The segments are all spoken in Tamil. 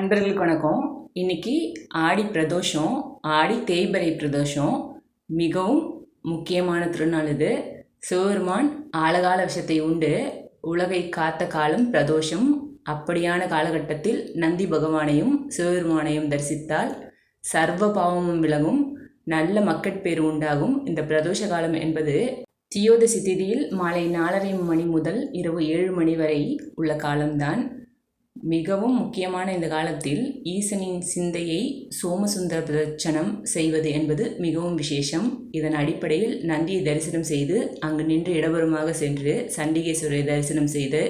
அன்பர்களுக்கு வணக்கம். இன்னைக்கு ஆடி பிரதோஷம் ஆடி தேய்பறை பிரதோஷம். மிகவும் முக்கியமான திருநாள் இது. சிவபெருமான் ஆழகால விஷத்தை உண்டு. உலகை காத்த காலம் பிரதோஷம். அப்படியான காலகட்டத்தில் நந்தி பகவானையும் சிவபெருமானையும் தரிசித்தால் சர்வ பாவமும் விலகும். நல்ல மக்கட்பேறு உண்டாகும். இந்த பிரதோஷ காலம் என்பது தியோதசி திதியில் மாலை நாலரை மணி முதல் இரவு ஏழு மணி வரை உள்ள காலம்தான். மிகவும் முக்கியமான இந்த காலத்தில் ஈசனின் சிந்தையை சோமசுந்தர பிரதட்சணம் செய்வது என்பது மிகவும் விசேஷம். இதன் அடிப்படையில் நந்தியை தரிசனம் செய்து அங்கு நின்று இடபுறமாக சென்று சண்டிகேஸ்வரரை தரிசனம் செய்து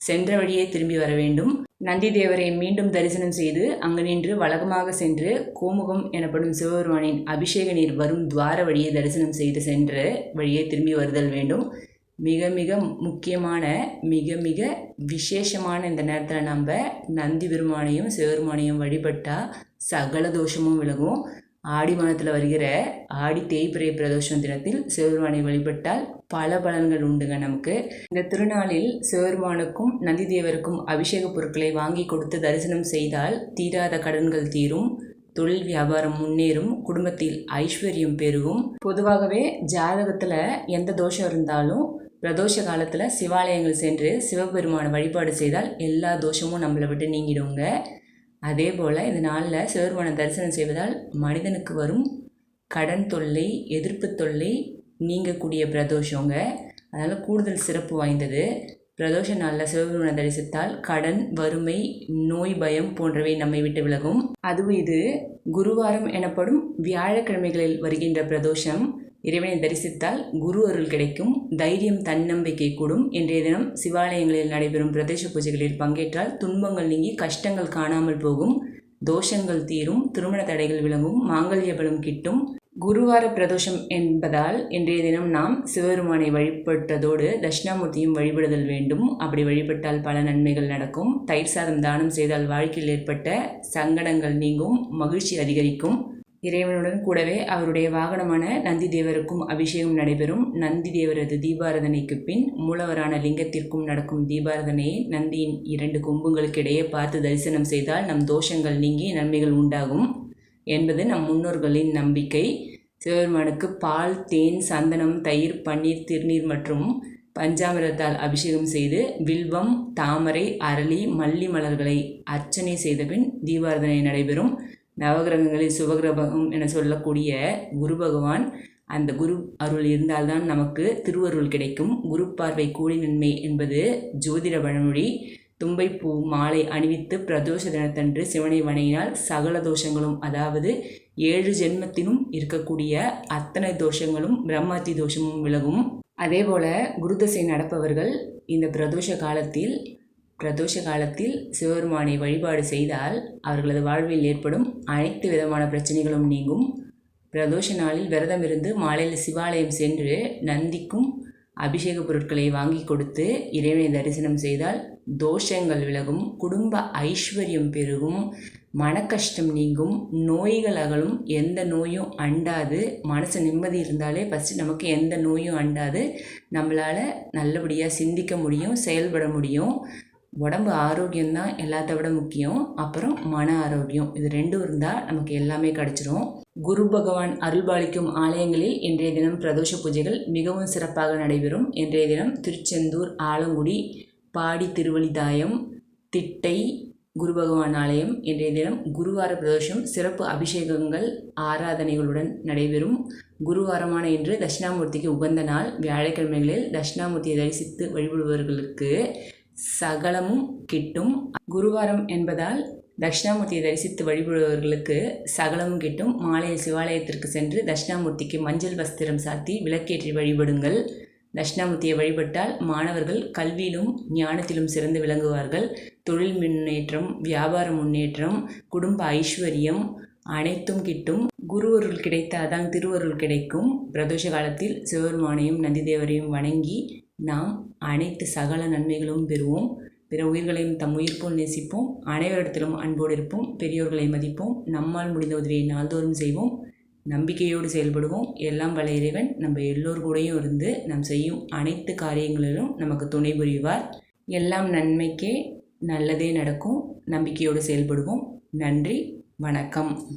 சென்ற வழியே திரும்பி வர வேண்டும். நந்தி தேவரை மீண்டும் தரிசனம் செய்து அங்கு நின்று வழக்கமாக சென்று கோமுகம் எனப்படும் சிவபெருமானின் அபிஷேக நீர் வரும் துவார வழியை தரிசனம் செய்து சென்று வழியே திரும்பி வருதல் வேண்டும். மிக மிக முக்கியமான மிக மிக விசேஷமான இந்த நேரத்தில் நம்ம நந்தி பெருமானையும் சிவபெருமானையும் வழிபட்டால் சகல தோஷமும் விலகும். ஆடி மாதத்தில் வருகிற ஆடி தேய்பிரை பிரதோஷம் தினத்தில் சிவபெருமானை வழிபட்டால் பல பலன்கள் உண்டுங்க நமக்கு. இந்த திருநாளில் சிவபெருமானுக்கும் நந்தி தேவருக்கும் அபிஷேக பொருட்களை வாங்கி கொடுத்து தரிசனம் செய்தால் தீராத கடன்கள் தீரும். தொழில் வியாபாரம் முன்னேறும். குடும்பத்தில் ஐஸ்வர்யம் பெருகும். பொதுவாகவே ஜாதகத்தில் எந்த தோஷம் இருந்தாலும் பிரதோஷ காலத்தில் சிவாலயங்கள் சென்று சிவபெருமானை வழிபாடு செய்தால் எல்லா தோஷமும் நம்மளை விட்டு நீங்கிடுங்க. அதே போல் இந்த நாளில் சிவபெருமானை தரிசனம் செய்வதால் மனிதனுக்கு வரும் கடன் தொல்லை எதிர்ப்பு தொல்லை நீங்கக்கூடிய பிரதோஷங்க. அதனால் கூடுதல் சிறப்பு வாய்ந்தது. பிரதோஷ நாளில் சிவபெருமானை தரிசித்தால் கடன் வறுமை நோய் பயம் போன்றவை நம்மை விட்டு விலகும். அதுவும் இது குருவாரம் எனப்படும் வியாழக்கிழமைகளில் வருகின்ற பிரதோஷம். இறைவனை தரிசித்தால் குரு அருள் கிடைக்கும் தைரியம் தன்னம்பிக்கை கூடும். இன்றைய தினம் சிவாலயங்களில் நடைபெறும் பிரதேச பூஜைகளில் பங்கேற்றால் துன்பங்கள் நீங்கி கஷ்டங்கள் காணாமல் போகும். தோஷங்கள் தீரும் திருமண தடைகள் விளங்கும் மாங்கல்ய பலம் கிட்டும். குருவார பிரதோஷம் என்பதால் இன்றைய தினம் நாம் சிவபெருமானை வழிபட்டதோடு தட்சிணாமூர்த்தியும் வழிபடுதல் வேண்டும். அப்படி வழிபட்டால் பல நன்மைகள் நடக்கும். தயிர் சாதம் தானம் செய்தால் வாழ்க்கையில் ஏற்பட்ட சங்கடங்கள் நீங்கும் மகிழ்ச்சி அதிகரிக்கும். இறைவனுடன் கூடவே அவருடைய வாகனமான நந்தி தேவருக்கும் அபிஷேகம் நடைபெறும். நந்தி தேவரது தீபாரதனைக்கு பின் மூலவரான லிங்கத்திற்கும் நடக்கும் தீபாரதனையை நந்தியின் இரண்டு கொம்புங்களுக்கு இடையே பார்த்து தரிசனம் செய்தால் நம் தோஷங்கள் நீங்கி நன்மைகள் உண்டாகும் என்பது நம் முன்னோர்களின் நம்பிக்கை. சிவபெருமானுக்கு பால் தேன் சந்தனம் தயிர் பன்னீர் திருநீர் மற்றும் பஞ்சாமிரத்தால் அபிஷேகம் செய்து வில்வம் தாமரை அரளி மல்லி மலர்களை அர்ச்சனை செய்தபின் தீபாரதனை நடைபெறும். நவகிரகங்களில் சுபகிரகம் என சொல்லக்கூடிய குரு பகவான் அந்த குரு அருள் இருந்தால்தான் நமக்கு திருவருள் கிடைக்கும். குரு பார்வை கூலி நன்மை என்பது ஜோதிட பழமொழி பூ மாலை அணிவித்து பிரதோஷ தினத்தன்று சிவனை வணங்கினால் சகல தோஷங்களும் அதாவது ஏழு ஜென்மத்திலும் இருக்கக்கூடிய அத்தனை தோஷங்களும் பிரம்மத்தி தோஷமும் விலகும். அதேபோல குருதசை நடப்பவர்கள் இந்த பிரதோஷ காலத்தில் பிரதோஷ காலத்தில் சிவபெருமானை வழிபாடு செய்தால் அவர்களது வாழ்வில் ஏற்படும் அனைத்து விதமான பிரச்சனைகளும் நீங்கும். பிரதோஷ நாளில் விரதம் இருந்து மாலையில் சிவாலயம் சென்று நந்திக்கும் அபிஷேக பொருட்களை வாங்கி கொடுத்து இறைவனை தரிசனம் செய்தால் தோஷங்கள் விலகும் குடும்ப ஐஸ்வர்யம் பெருகும் மனக்கஷ்டம் நீங்கும் நோய்கள் அகலும். எந்த நோயும் அண்டாது. மனசு நிம்மதி இருந்தாலே ஃபஸ்ட்டு நமக்கு எந்த நோயும் அண்டாது. நம்மளால் நல்லபடியாக சிந்திக்க முடியும் செயல்பட முடியும். உடம்பு ஆரோக்கியம் தான் எல்லாத்த விட முக்கியம். அப்புறம் மன ஆரோக்கியம். இது ரெண்டும் இருந்தால் நமக்கு எல்லாமே கிடச்சிரும். குரு பகவான் அருள்பாலிக்கும் ஆலயங்களில் இன்றைய தினம் பிரதோஷ பூஜைகள் மிகவும் சிறப்பாக நடைபெறும். இன்றைய தினம் திருச்செந்தூர் ஆலங்குடி பாடி திருவழிதாயம் திட்டை குரு பகவான் ஆலயம் இன்றைய தினம் குருவார பிரதோஷம் சிறப்பு அபிஷேகங்கள் ஆராதனைகளுடன் நடைபெறும். குருவாரமான இன்று தட்சிணாமூர்த்திக்கு உகந்த நாள். வியாழக்கிழமைகளில் தட்சிணாமூர்த்தியை தரிசித்து வழிபடுபவர்களுக்கு சகலமும் கிட்டும். குருவாரம் என்பதால் தட்சிணாமூர்த்தியை தரிசித்து வழிபடுபவர்களுக்கு சகலமும் கிட்டும். மாலையில் சிவாலயத்திற்கு சென்று தட்சிணாமூர்த்திக்கு மஞ்சள் வஸ்திரம் சாத்தி விளக்கேற்றி வழிபடுங்கள். தட்சிணாமூர்த்தியை வழிபட்டால் மாணவர்கள் கல்வியிலும் ஞானத்திலும் சிறந்து விளங்குவார்கள். தொழில் முன்னேற்றம் வியாபார முன்னேற்றம் குடும்ப ஐஸ்வர்யம் அனைத்தும் கிட்டும். குருவருள் கிடைத்தாதான் திருவருள் கிடைக்கும். பிரதோஷ காலத்தில் சிவபெருமானையும் நந்திதேவரையும் வணங்கி நாம் அனைத்து சகல நன்மைகளும் பெறுவோம். பிற உயிர்களையும் தம் உயிர் போல் நேசிப்போம். அனைவரிடத்திலும் அன்போடு இருப்போம். பெரியோர்களை மதிப்போம். நம்மால் முடிந்த உதவியை நாள்தோறும் செய்வோம். நம்பிக்கையோடு செயல்படுவோம். எல்லாம் வல்ல இறைவன் நம்ம எல்லோர் கூடயும் இருந்து நாம் செய்யும் அனைத்து காரியங்களிலும் நமக்கு துணை புரிவார். எல்லாம் நன்மைக்கே நல்லதே நடக்கும். நம்பிக்கையோடு செயல்படுவோம். நன்றி. வணக்கம்.